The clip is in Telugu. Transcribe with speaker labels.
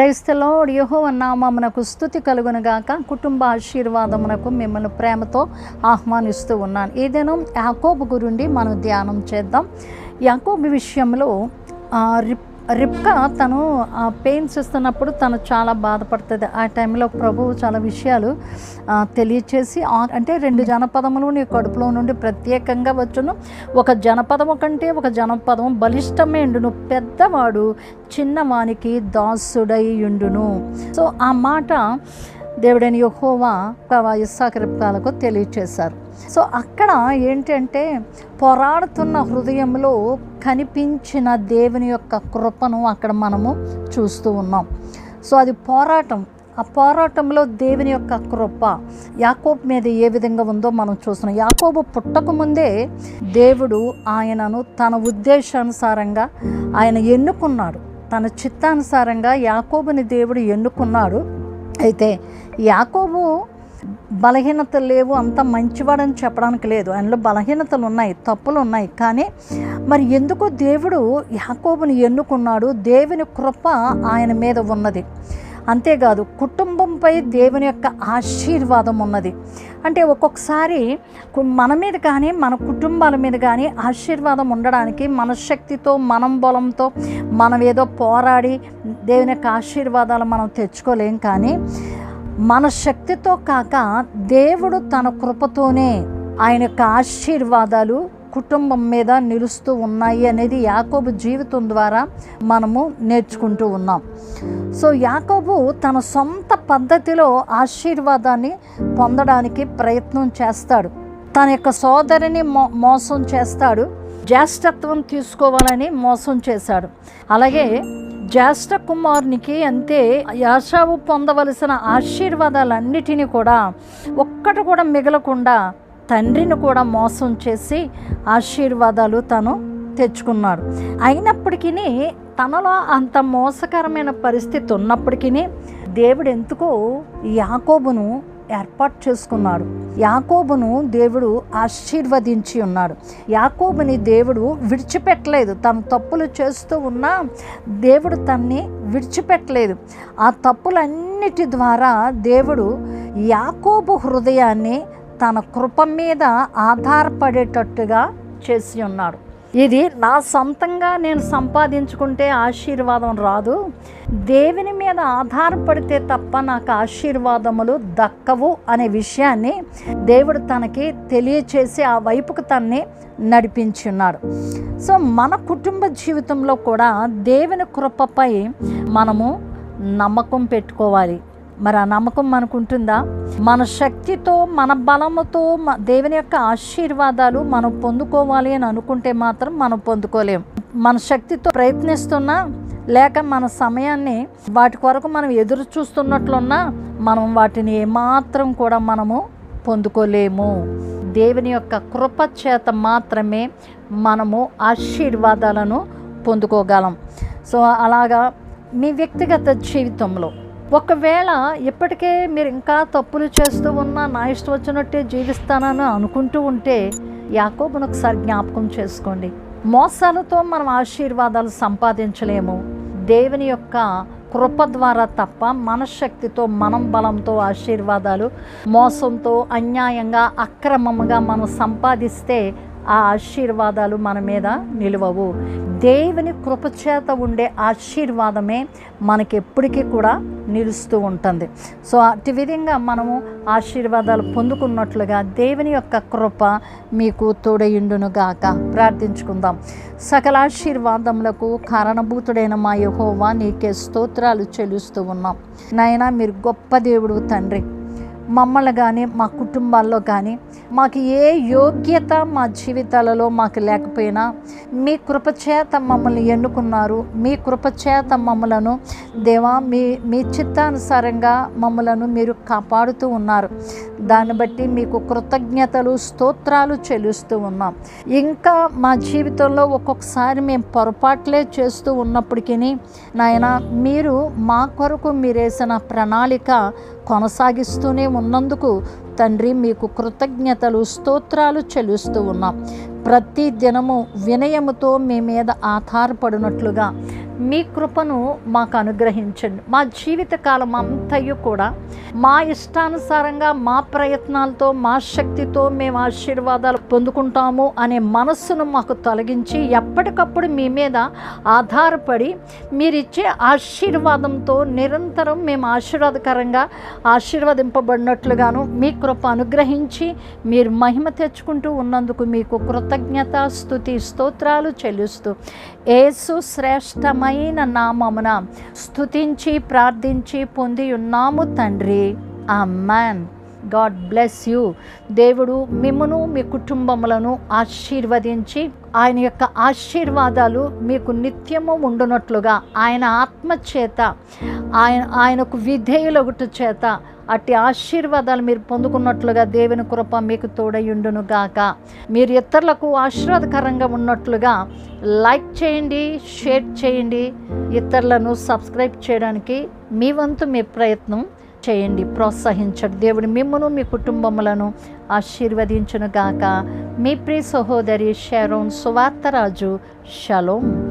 Speaker 1: క్రైస్తలో యహో నామమునకు స్థుతి కలుగునుగాక. కుటుంబ ఆశీర్వాదమునకు మిమ్మల్ని ప్రేమతో ఆహ్వానిస్తూ ఉన్నాను. ఏదైనా యాకోబు గురుండి మనం ధ్యానం చేద్దాం. యాకోబు విషయంలో రిప్ రిప్కా తను ఆ పెయిన్ చూస్తున్నప్పుడు తను చాలా బాధపడుతుంది. ఆ టైంలో ప్రభువు చాలా విషయాలు తెలియచేసి అంటే రెండు జనపదములు నీ కడుపులో నుండి ప్రత్యేకంగా వచ్చును. ఒక జనపదము కంటే ఒక జనపదం బలిష్టమైండును పెద్దవాడు చిన్నవానికి దాసుడైయుండును సో ఆ మాట దేవుడైన యహోవా ఇస్సాక రిప్కాలకు తెలియచేశారు. సో అక్కడ ఏంటంటే పోరాడుతున్న హృదయంలో కనిపించిన దేవుని యొక్క కృపను అక్కడ మనము చూస్తూ ఉన్నాం. సో అది పోరాటం. ఆ పోరాటంలో దేవుని యొక్క కృప యాకోబు మీద ఏ విధంగా ఉందో మనం చూస్తున్నాం. యాకోబు పుట్టకముందే దేవుడు ఆయనను తన ఉద్దేశానుసారంగా ఆయన ఎన్నుకున్నాడు. తన చిత్తానుసారంగా యాకోబుని దేవుడు ఎన్నుకున్నాడు. అయితే యాకోబు బలహీనతలు లేవు అంత మంచివాడని చెప్పడానికి లేదు. ఆయనలో బలహీనతలు ఉన్నాయి తప్పులు ఉన్నాయి. కానీ మరి ఎందుకో దేవుడు యాకోబుని ఎన్నుకున్నాడు? దేవుని కృప ఆయన మీద ఉన్నది. అంతేకాదు కుటుంబంపై దేవుని యొక్క ఆశీర్వాదం ఉన్నది. అంటే ఒక్కొక్కసారి మన మీద కానీ మన కుటుంబాల మీద కానీ ఆశీర్వాదం ఉండడానికి మన శక్తితో మనం బలంతో మనం ఏదో పోరాడి దేవుని యొక్క ఆశీర్వాదాలు మనం తెచ్చుకోలేం కానీ మన శక్తితో కాక దేవుడు తన కృపతోనే ఆయన యొక్క ఆశీర్వాదాలు కుటుంబం మీద నిలుస్తూ ఉన్నాయి అనేది యాకోబు జీవితం ద్వారా మనము నేర్చుకుంటూ ఉన్నాం. సో యాకోబు తన సొంత పద్ధతిలో ఆశీర్వాదాన్ని పొందడానికి ప్రయత్నం చేస్తాడు. తన యొక్క సోదరిని మో మోసం చేస్తాడు. జ్యేష్ఠత్వం తీసుకోవాలని మోసం చేశాడు. అలాగే జ్యేష్ఠ కుమారునికి అంతే యాషావు పొందవలసిన ఆశీర్వాదాలన్నిటినీ కూడా ఒక్కటి కూడా మిగలకుండా తండ్రిని కూడా మోసం చేసి ఆశీర్వాదాలు తను తెచ్చుకున్నాడు. అయినప్పటికీ తనలో అంత మోసకరమైన పరిస్థితి ఉన్నప్పటికీ దేవుడు ఎందుకో యాకోబును ఏర్పాటు చేసుకున్నాడు. యాకోబును దేవుడు ఆశీర్వదించి ఉన్నాడు. యాకోబుని దేవుడు విడిచిపెట్టలేదు. తను తప్పులు చేస్తూ ఉన్నా దేవుడు తన్ని విడిచిపెట్టలేదు. ఆ తప్పులన్నిటి ద్వారా దేవుడు యాకోబు హృదయాన్ని తన కృప మీద ఆధారపడేటట్టుగా చేసి ఉన్నాడు. ఇది నా సొంతంగా నేను సంపాదించుకుంటే ఆశీర్వాదం రాదు. దేవుని మీద ఆధారపడితే తప్ప నాకు ఆశీర్వాదములు దక్కవు అనే విషయాన్ని దేవుడు తనకి తెలియచేసి ఆ వైపుకు తన్ని నడిపించి ఉన్నాడు సో మన కుటుంబ జీవితంలో కూడా దేవుని కృపపై మనము నమ్మకం పెట్టుకోవాలి. మరి ఆ నమ్మకం మనకు ఉంటుందా మన శక్తితో మన బలముతో దేవుని యొక్క ఆశీర్వాదాలు మనం పొందుకోవాలి అని అనుకుంటే మాత్రం మనం పొందుకోలేం. మన శక్తితో ప్రయత్నిస్తున్నా లేక మన సమయాన్ని వాటి కొరకు మనం ఎదురు చూస్తున్నట్లున్నా మనం వాటిని ఏమాత్రం కూడా మనము పొందుకోలేము. దేవుని యొక్క కృప చేత మాత్రమే మనము ఆశీర్వాదాలను పొందుకోగలం. సో అలాగా మీ వ్యక్తిగత జీవితంలో ఒకవేళ ఇప్పటికే మీరు ఇంకా తప్పులు చేస్తూ ఉన్నా నా ఇష్టం వచ్చినట్టే జీవిస్తానని అనుకుంటూ ఉంటే యాకోబును ఒకసారి జ్ఞాపకం చేసుకోండి. మోసాలతో మనం ఆశీర్వాదాలు సంపాదించలేము. దేవుని యొక్క కృప ద్వారా తప్ప మన శక్తితో మనం బలంతో ఆశీర్వాదాలు మోసంతో అన్యాయంగా అక్రమంగా మనం సంపాదిస్తే ఆ ఆశీర్వాదాలు మన మీద నిలవవు. దేవుని కృపచేత ఉండే ఆశీర్వాదమే మనకి ఎప్పటికీ కూడా నిలుస్తూ ఉంటుంది. సో అటు విధంగా మనము ఆశీర్వాదాలు పొందుకున్నట్లుగా దేవుని యొక్క కృప మీకు తోడయుండును గాక. ప్రార్థించుకుందాం. సకల ఆశీర్వాదములకు కారణభూతుడైన మా యహోవా నీకే స్తోత్రాలు చెల్లిస్తూ ఉన్నాం. నాయన మీరు గొప్ప దేవుడు తండ్రి. మమ్మల్ని కానీ మా కుటుంబాల్లో కానీ మాకు ఏ యోగ్యత మా జీవితాలలో మాకు లేకపోయినా మీ కృపచేత మమ్మల్ని ఎన్నుకున్నారు. మీ కృపచేత మమ్మలను దేవా మీ మీ చిత్తానుసారంగా మమ్మలను మీరు కాపాడుతూ ఉన్నారు. దాన్ని బట్టి మీకు కృతజ్ఞతలు స్తోత్రాలు చెల్లిస్తూ ఉన్నాం. ఇంకా మా జీవితంలో ఒక్కొక్కసారి మేము పొరపాట్లే చేస్తూ ఉన్నప్పటికీ నాయన మీరు మా కొరకు మీరేసిన ప్రణాళిక కొనసాగిస్తూనే ఉన్నందుకు తండ్రి మీకు కృతజ్ఞతలు స్తోత్రాలు చెల్లిస్తూ ఉన్నాం. ప్రతి దినము వినయముతో మీ మీద ఆధారపడినట్లుగా మీ కృపను మాకు అనుగ్రహించండి. మా జీవితకాలం అంతయు కూడా మా ఇష్టానుసారంగా మా ప్రయత్నాలతో మా శక్తితో మేము ఆశీర్వాదాలు పొందుకుంటాము అనే మనస్సును మాకు తొలగించి ఎప్పటికప్పుడు మీ మీద ఆధారపడి మీరిచ్చే ఆశీర్వాదంతో నిరంతరం మేము ఆశీర్వాదకరంగా ఆశీర్వదింపబడినట్లుగాను మీ కృప అనుగ్రహించి మీరు మహిమ తెచ్చుకుంటూ ఉన్నందుకు మీకు కృతజ్ఞత స్థుతి స్తోత్రాలు చెల్లిస్తూ. ఏసు శ్రేష్టమైన నామమున స్థుతించి ప్రార్థించి పొంది ఉన్నాము తండ్రి. అమ్మాన్ గాడ్ బ్లెస్ యూ దేవుడు మిమ్మను మీ కుటుంబములను ఆశీర్వదించి ఆయన యొక్క ఆశీర్వాదాలు మీకు నిత్యము ఉండునట్లుగా ఆయన ఆత్మ చేత ఆయన ఆయనకు విధేయులగుట చేత అట్టి ఆశీర్వాదాలు మీరు పొందుకున్నట్లుగా దేవుని కృప మీకు తోడయుండును గాక. మీరు ఇతరులకు ఆశీర్వాదకరంగా ఉన్నట్లుగా లైక్ చేయండి షేర్ చేయండి. ఇతరులను సబ్స్క్రైబ్ చేయడానికి మీ వంతు మీ ప్రయత్నం చేయండి ప్రోత్సహించండి. దేవుడు మిమ్మను మీ కుటుంబములను ఆశీర్వదించును గాక మీ ప్రియ సహోదరి షారోన్ సువార్తరాజు షలోం.